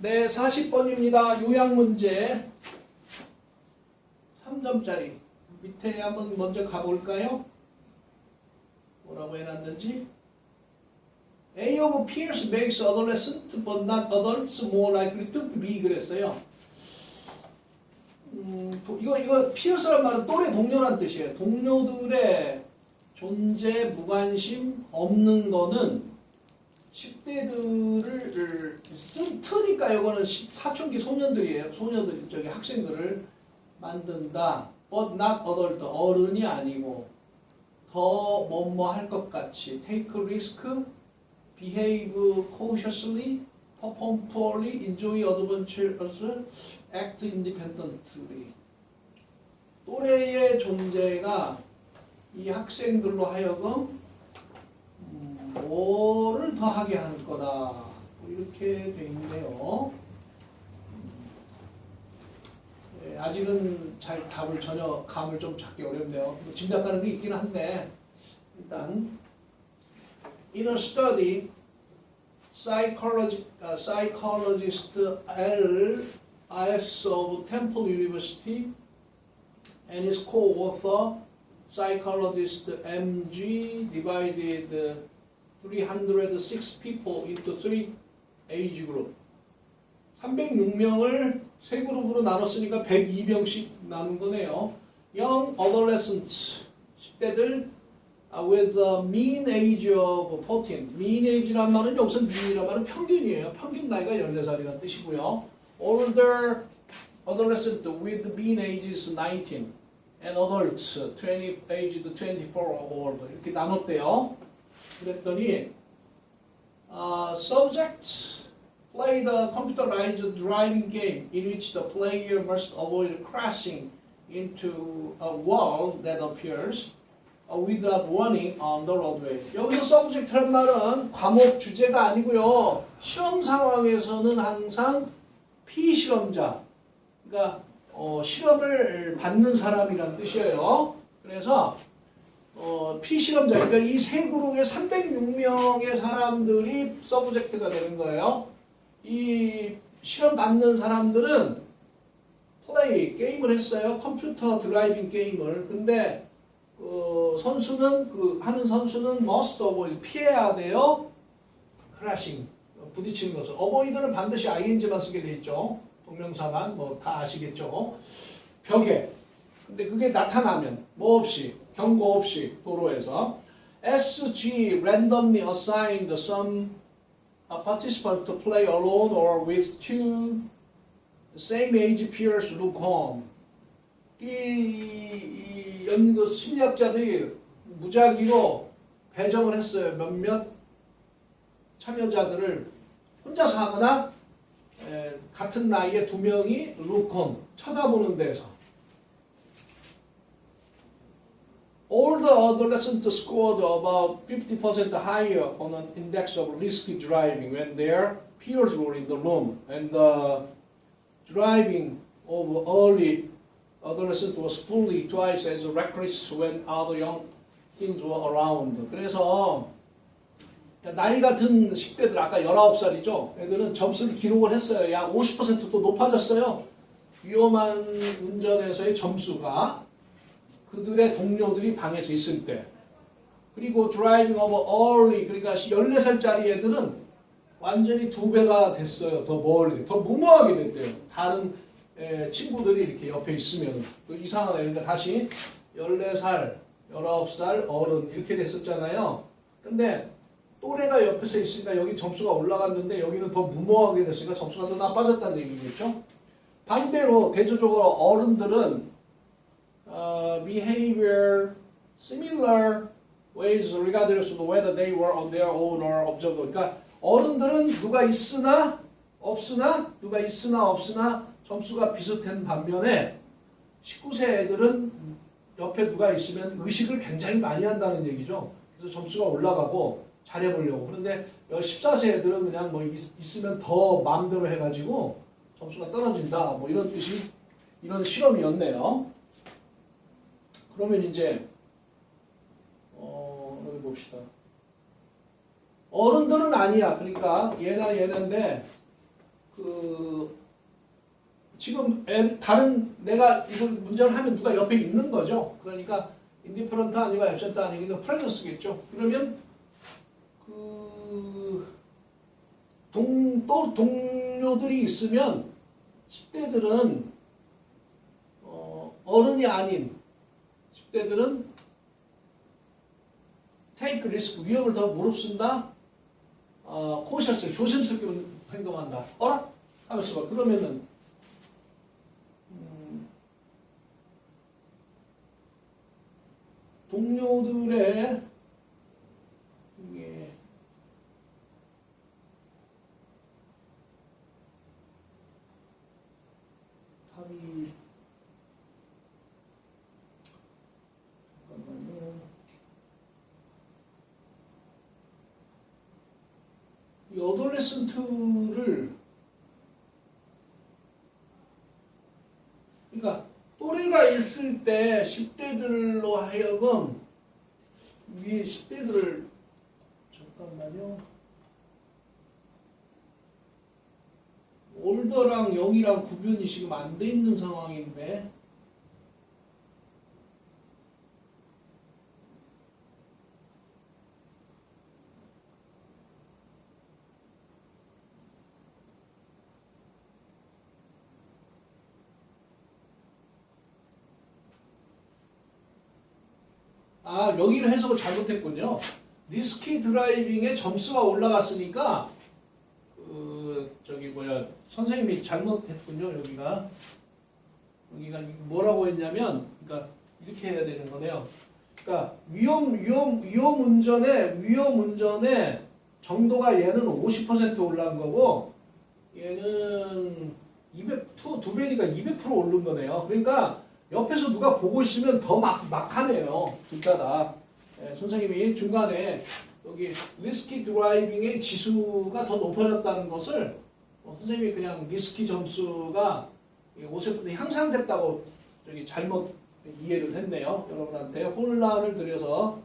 네, 40번입니다. 요약 문제. 3점짜리. 밑에 한번 먼저 가볼까요? 뭐라고 해놨는지. A of peers makes adolescent but not adults more likely to be 그랬어요. 음, 도- 이거 이거 피어스란 말은 또래 동료란 뜻이에요. 동료들의 존재 무관심 없는 거는 10대들을 쓴 트니까 이거는 시- 사춘기 소년들이에요. 소녀들 저기 학생들을 만든다. But not adult 어른이 아니고 더 뭐뭐 할 것 같이 take risk, behave cautiously, perform poorly, enjoy adventures, act independently. 또래의 존재가 이 학생들로 하여금 음, 뭐를 더 하게 하는 거다. 뭐 이렇게 돼 있네요. 예, 아직은 잘 답을 전혀 감을 좀 찾기 어렵네요. 뭐 짐작 가는 게 있긴 한데 일단 in a study psychology, uh, psychologist L. I.S. of Temple University and his co-author psychologist M.G. divided uh, 306 people into three age group. 306명을 세 그룹으로 나눴으니까 102명씩 나눈 거네요. Young adolescents, 10대들 uh, with a mean age of 14. mean age란 말은 여기서 mean이란 말은 평균이에요. 평균 나이가 14살이라는 뜻이고요. Older adolescent with mean age is 19. and adults 20 aged 24 or older 이렇게 나눴대요. 그랬더니 uh, subjects play the computerized driving game in which the player must avoid crashing into a wall that appears uh, without warning on the roadway. 여기서 subject란 말은 과목 주제가 아니고요. 시험 상황에서는 항상 피실험자, 그러니까 어, 실험을 받는 사람이라는 뜻이에요. 그래서 어, 피실험자, 그러니까 이 세 그룹의 306명의 사람들이 서브젝트가 되는 거예요. 이 실험 받는 사람들은 플레이 게임을 했어요. 컴퓨터 드라이빙 게임을. 근데 어, 선수는 그 하는 선수는 must avoid 피해야 돼요. 크래싱 부딪히는 것을. 어버이들은 반드시 ing만 쓰게 돼 있죠. 동명사만 뭐 다 아시겠죠. 벽에. 근데 그게 나타나면 뭐 없이 경고 없이 도로에서 SG randomly assigned some uh, participant to play alone or with two same age peers look on. 이, 이 연구 심리학자들이 무작위로 배정을 했어요. 몇몇 참여자들을 혼자서 하거나 에, 같은 나이에 두 명이 루콘 쳐다보는 데서 Older adolescents scored about 50% higher on an index of risky driving when their peers were in the room, and the driving of early adolescents was fully twice as reckless when other young teens were around. 그래서 나이 같은 10대들 아까 19살이죠. 애들은 점수를 기록을 했어요. 약 50%또 높아졌어요. 위험한 운전에서의 점수가 그들의 동료들이 방에서 있을 때. 그리고 드라이빙 오버 early 그러니까 14살짜리 애들은 완전히 두 배가 됐어요. 더 멀리, 더 무모하게 됐대요. 다른 에, 친구들이 이렇게 옆에 있으면 그 이상하네. 그러니까 다시 14살, 19살 어른 이렇게 됐었잖아요. 근데 또래가 옆에서 있으니까 여기 점수가 올라갔는데 여기는 더 무모하게 됐으니까 점수가 더 나빠졌다는 얘기겠죠. 반대로 대조적으로 어른들은 어, behavior similar ways regardless of whether they were on their own or observed. 그러니까 어른들은 누가 있으나 없으나 누가 있으나 없으나 점수가 비슷한 반면에 19세 애들은 옆에 누가 있으면 의식을 굉장히 많이 한다는 얘기죠. 그래서 점수가 올라가고 잘해보려고. 그런데 14세 애들은 그냥 뭐 있- 있으면 더 마음대로 해가지고 점수가 떨어진다. 뭐 이런 뜻이, 이런 실험이었네요. 그러면 이제, 어, 여기 봅시다. 어른들은 아니야. 그러니까 얘나 얘는데 그 지금 애- 다른 내가 이걸 문제를 하면 누가 옆에 있는 거죠. 그러니까 인디퍼런트 아니고 앱센트 아니고 프레전스겠죠. 그러면 그 동, 또 동료들이 있으면 10대들은 어, 어른이 아닌 10대들은 테이크 리스크 위험을 더 무릅쓴다. 어, 코셔스 조심스럽게 행동한다. 어라? 하면서 봐. 그러면은 음, 동료들의 이게 합의 잠깐만요. 이 어덜레슨트를 그러니까 또래가 있을 때 10대들로 하여금 위에 10대들을 잠깐만요. 올더랑 영이랑 구분이 지금 안 돼 있는 상황인데 아 여기를 해석을 잘못했군요. 리스키 드라이빙의 점수가 올라갔으니까 그 저기 뭐야 선생님이 잘못했군요 여기가 여기가 뭐라고 했냐면 그러니까 이렇게 해야 되는 거네요. 그러니까 위험 위험 위험 운전의 위험 운전의 정도가 얘는 50% 올라간 거고 얘는 200, 두, 두 배니까 200% 오른 거네요. 그러니까 옆에서 누가 보고 있으면 더 막, 막하네요. 둘다 다. 예, 선생님이 중간에 여기 리스키 드라이빙의 지수가 더 높아졌다는 것을 어, 선생님이 그냥 리스키 점수가 50% 향상됐다고 저기 잘못 이해를 했네요. 여러분한테 혼란을 드려서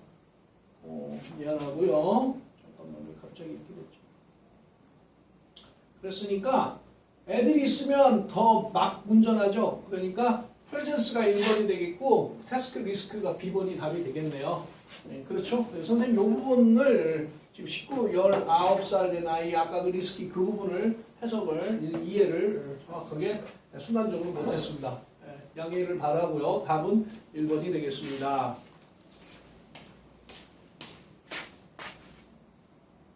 어, 미안하고요. 잠깐만 왜 갑자기 이렇게 됐지? 그랬으니까 애들이 있으면 더 막 운전하죠. 그러니까 프레젠스가 1번이 되겠고 태스크 리스크가 B번이 답이 되겠네요. 네, 그렇죠. 네, 선생님 이 부분을 지금 19, 19살 된 아이 아까 그 리스키 그 부분을 해석을 이해를 정확하게 순간적으로 못했습니다. 네, 양해를 바라고요. 답은 1번이 되겠습니다.